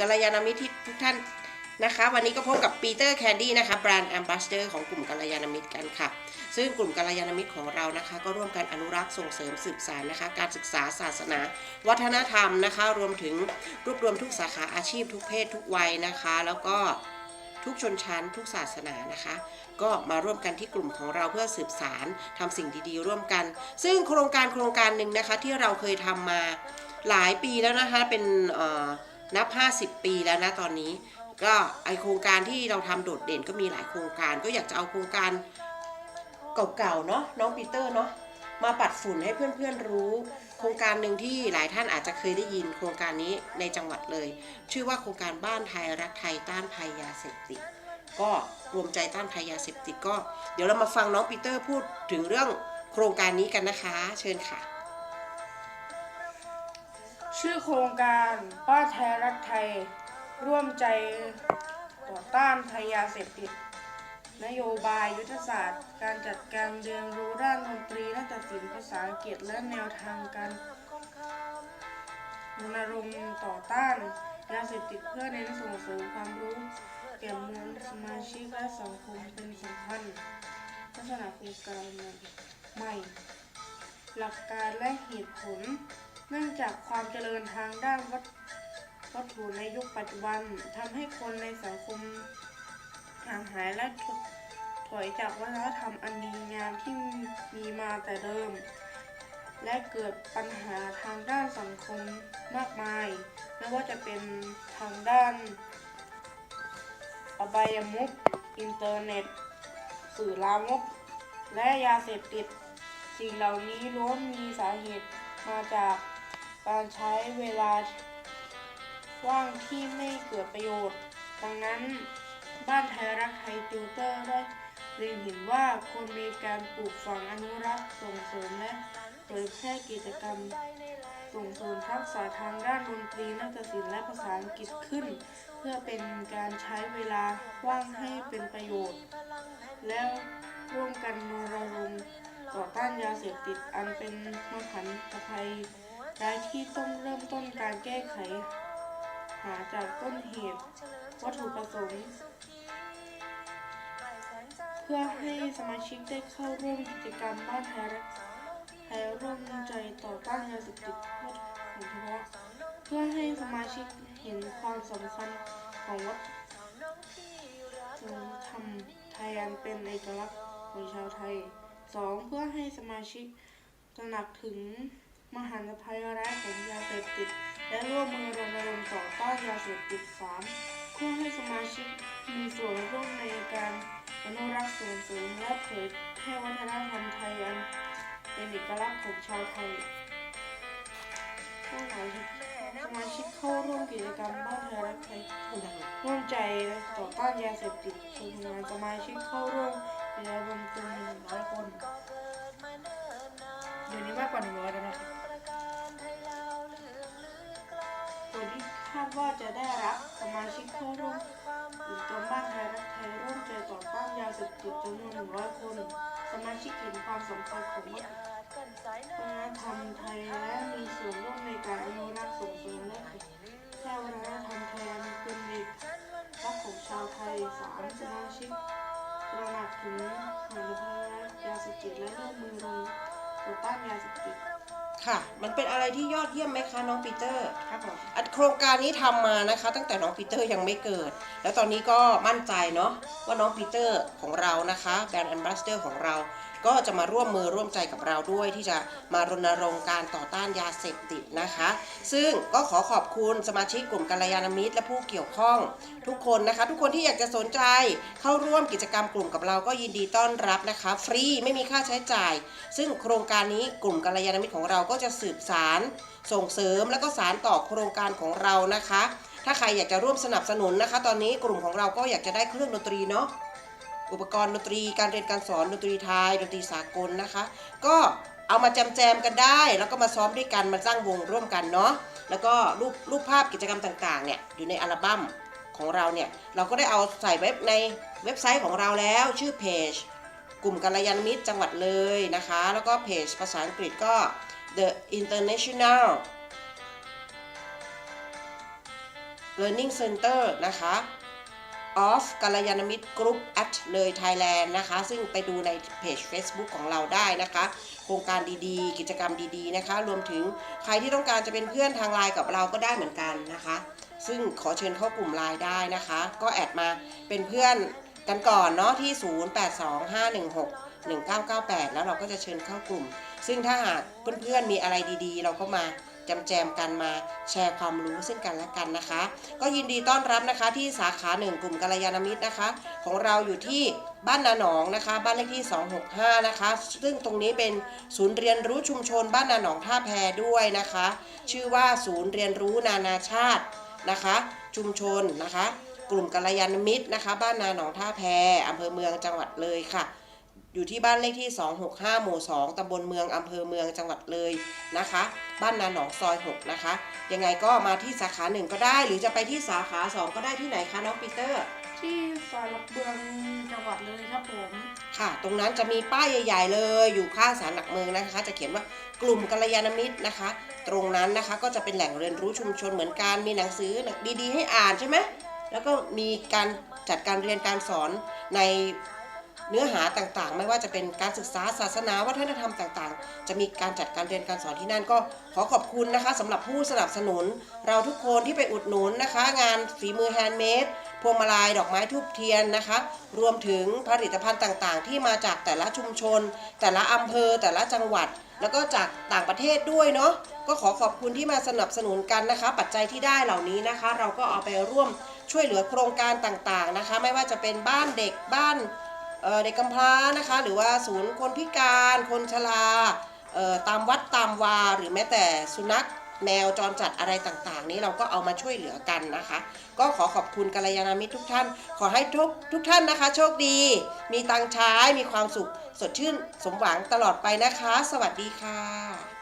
กัลยาณมิตรที่ทุกท่านนะคะ วันนี้ก็พบกับปีเตอร์แคนดี้นะคะแบรนด์แอมบาสเดอร์ของกลุ่มกัลยาณมิตรกันค่ะ ซึ่งกลุ่มกัลยาณมิตรของเรานะคะ ก็ร่วมกันอนุรักษ์ส่งเสริมสืบสานนะคะ การศึกษาศาสนา วัฒนธรรมนะคะ รวมถึงรวบรวมทุกสาขาอาชีพทุกเพศทุกวัยนะคะ แล้วก็ทุกชนชั้นทุกศาสนานะคะ ก็มาร่วมกันที่กลุ่มของเราเพื่อสืบสารทำสิ่งดีๆ ร่วมกัน ซึ่งโครงการโครงการหนึ่งนะคะที่เราเคยทำมาหลายปีแล้วนะคะเป็นเอ่อ นับ 50 ปีแล้วนะตอนนี้ ก็ไอโครงการที่เราทำโดดเด่นก็มีหลายโครงการ ก็อยากจะเอาโครงการเก่าๆเนาะน้องปีเตอร์เนาะมาปัดฝุ่นให้เพื่อนๆรู้ โครงการหนึ่งที่หลายท่านอาจจะเคยได้ยินโครงการนี้ในจังหวัดเลย ชื่อว่าโครงการบ้านไทยรักไทยต้านภัยยาเสพติดก็รวมใจต้านภัยยาเสพติดก็ เดี๋ยวเรามาฟังน้องปีเตอร์พูดถึงเรื่องโครงการนี้กันนะคะ เชิญค่ะ ชื่อโครงการป้าไทยรักไทย ร่วมใจต่อต้านภัยาเสพติด นโยบายยุทธศาสตร์ การจัดการเรียนรู้ด้านดนตรีนาฏศิลป์ภาษาอังกฤษและแนวทางการรณรงค์ต่อต้านยาเสพติดเพื่อเน้นส่งเสริมความรู้แก่มวลสมาชิกและสังคมเป็นสำคัญลักษณะโครงการใหม่ หลักการและเหตุผล เนื่องจากความเจริญทางด้านวัตวัตถุในยุคปัจจุบันทำให้คนในสังคมห่างหายและถถอยจากวัฒนธรรมอันดีงามที่มีมาแต่เดิม และเกิดปัญหาทางด้านสังคมมากมาย ไม่ว่าจะเป็นทางด้านอบายมุขอินเทอร์เน็ต สื่อลามก และยาเสพติด สิ่งเหล่านี้ล้วนมีสาเหตุมาจาก การใช้เวลาว่างที่ไม่เกิดประโยชน์ ดังนั้นบ้านไทยรักไทยติวเตอร์ได้เล็งเห็นว่าควรมีการปลูกฝังอนุรักษ์ส่งเสริมและเผยแพร่กิจกรรม ส่งเสริมทักษะทางด้านดนตรีนาฏศิลป์และภาษาอังกฤษขึ้น เพื่อเป็นการใช้เวลาว่างให้เป็นประโยชน์ และร่วมกันรณรงค์ต่อต้านยาเสพติดอันเป็นมหันตภัย ร้ายที่ต้องเริ่มต้นการแก้ไข หาจากต้นเหตุวัตถุประสงค์เพื่อให้สมาชิกได้เข้าร่วมกิจกรรมบ้านไทยรักไทยร่วมใจต่อต้านยาเสพติดโดยเฉพาะเพื่อให้สมาชิกเห็นความสำคัญของวัฒนธรรมไทยอันเป็นเอกลักษณ์ของชาวไทย 2. เพื่อให้สมาชิกตระหนักถึง มหันตภัยร้ายของยาเสพติด และร่วมมือรณรงค์ต่อต้านยาเสพติด 3. เพื่อให้สมาชิกมีส่วนร่วมในการอนุรักษ์ส่งเสริมและเผยแพร่วัฒนธรรมไทยอันเป็นเอกลักษณ์ของชาวไทยสมาชิกสมาชิกเข้าร่วมกิจกรรมบ้านไทยรักไทยร่วมใจต่อต้านยาเสพติดโดยงานสมาชิกเข้าร่วม ต้านยาเสพติดจำนวนหนึ่งร้อยคน สมาชิกเห็นความสำคัญของวัฒนธรรมไทยและมีส่วนร่วมในการอนุรักษ์ส่งเสริมและแพร่วัฒนธรรมไทยเป็นเอกลักษณ์ของชาวไทยสามสมาชิกตระหนักถึงหาภัยยาเสพติดและร่วมมือลงต่อต้านยาเสพติด ค่ะ มันเป็นอะไรที่ยอดเยี่ยมไหมคะน้องปีเตอร์ ครับผมอันโครงการนี้ทำมานะคะ ตั้งแต่น้องปีเตอร์ยังไม่เกิด แล้วตอนนี้ก็มั่นใจเนาะว่าน้องปีเตอร์ของเรานะคะแบรนด์แอมบาสเดอร์ของเรา ก็จะมาร่วมมือร่วมใจกับเราด้วยที่จะมารณรงค์การต่อต้านยาเสพติดนะคะ ซึ่งก็ขอขอบคุณสมาชิกกลุ่มกัลยาณมิตร และผู้เกี่ยวข้องทุกคนนะคะ ทุกคนที่อยากจะสนใจเข้าร่วมกิจกรรมกลุ่มกับเราก็ยินดีต้อนรับนะคะ ฟรีไม่มีค่าใช้จ่าย ซึ่งโครงการนี้กลุ่มกัลยาณมิตรของเราก็จะสืบสารส่งเสริมและก็สารต่อโครงการของเรานะคะ ถ้าใครอยากจะร่วมสนับสนุนนะคะ ตอนนี้กลุ่มของเราก็อยากจะได้เครื่องดนตรีเนาะ อุปกรณ์ดนตรีการเรียนการสอนดนตรีไทยดนตรีสากลนะคะ ก็เอามาแจมแจมๆกันได้ แล้วก็มาซ้อมด้วยกันมาสร้างวงร่วมกันเนาะแล้วก็รูปรูปภาพกิจกรรมต่างๆเนี่ยอยู่ในอัลบั้มของเราเนี่ยเราก็ได้เอาใส่เว็บในเว็บไซต์ของเราแล้วชื่อเพจกลุ่มกัลยาณมิตรจังหวัดเลยนะคะ แล้วก็เพจภาษาอังกฤษก็ The International Learning Center นะคะ of กัลยาณมิตร Group at เลย Thailand นะคะ ซึ่งไปดูในเพจ Facebook ของเราได้นะคะ โครงการดีๆ กิจกรรมดีๆนะคะ รวมถึงใครที่ต้องการจะเป็นเพื่อนทางไลน์กับเราก็ได้เหมือนกันนะคะ ซึ่งขอเชิญเข้ากลุ่มไลน์ได้นะคะ ก็แอดมาเป็นเพื่อนกันก่อนเนาะที่ 0825161998 แล้วเราก็จะเชิญเข้ากลุ่ม ซึ่งถ้าหากเพื่อนๆมีอะไรดีๆ เราก็มา จำแจมกันมาแชร์ความรู้ซึ่งกันและกันนะคะ ก็ยินดีต้อนรับนะคะที่สาขาหนึ่งกลุ่มกัลยาณมิตรนะคะ ของเราอยู่ที่บ้านนาหนองนะคะ บ้านเลขที่ 265 นะคะ ซึ่งตรงนี้เป็นศูนย์เรียนรู้ชุมชนบ้านนาหนองท่าแพด้วยนะคะ ชื่อว่าศูนย์เรียนรู้นานาชาตินะคะ ชุมชนนะคะ กลุ่มกัลยาณมิตรนะคะ บ้านนาหนองท่าแพอำเภอเมืองจังหวัดเลยค่ะ อยู่ที่บ้านเลขที่ 265 หมู่ 2ตำบลเมืองอำเภอเมืองจังหวัดเลยนะคะ บ้านนาหนองซอย 6 นะคะ ยังไงก็มาที่สาขา 1 ก็ได้ หรือจะไปที่สาขา 2 ก็ได้ที่ไหนคะน้องปีเตอร์ ที่สารหลักเมืองจังหวัดเลยครับผม ค่ะ ตรงนั้นจะมีป้ายใหญ่ๆเลย อยู่ข้างศาลหลักเมืองนะคะ จะเขียนว่ากลุ่มกัลยาณมิตรนะคะ ตรงนั้นนะคะก็จะเป็นแหล่งเรียนรู้ชุมชนเหมือนกัน มีหนังสือดีๆ ให้อ่านใช่ไหม แล้วก็มีการจัดการเรียนการสอนใน เนื้อหาต่างๆ ไม่ว่าจะเป็นการศึกษาศาสนาวัฒนธรรมต่างๆ จะมีการจัดการเรียนการสอนที่นั่นก็ขอขอบคุณนะคะสำหรับผู้สนับสนุน เราทุกคนที่ไปอุดหนุนนะคะ งานฝีมือแฮนด์เมดพวงมาลัยดอกไม้ทูบเทียนนะคะ รวมถึงผลิตภัณฑ์ต่างๆ ที่มาจากแต่ละชุมชน แต่ละอำเภอ แต่ละจังหวัด แล้วก็จากต่างประเทศด้วยเนาะก็ขอขอบคุณที่มาสนับสนุนกันนะคะ ปัจจัยที่ได้เหล่านี้นะคะ เราก็เอาไปร่วมช่วยเหลือโครงการต่างๆนะคะ ไม่ว่าจะเป็นบ้านเด็กบ้าน เด็กกำพร้านะคะ หรือว่าศูนย์คนพิการ คนชราตามวัดตามวา หรือแม้แต่สุนัขแมวจรจัดอะไรต่างๆ นี้เราก็เอามาช่วยเหลือกันนะคะ ก็ขอขอบคุณกัลยาณมิตรทุกท่าน ขอให้ทุกทุกท่านนะคะ โชคดี มีตังใช้มีความสุข สดชื่นสมหวังตลอดไปนะคะ สวัสดีค่ะ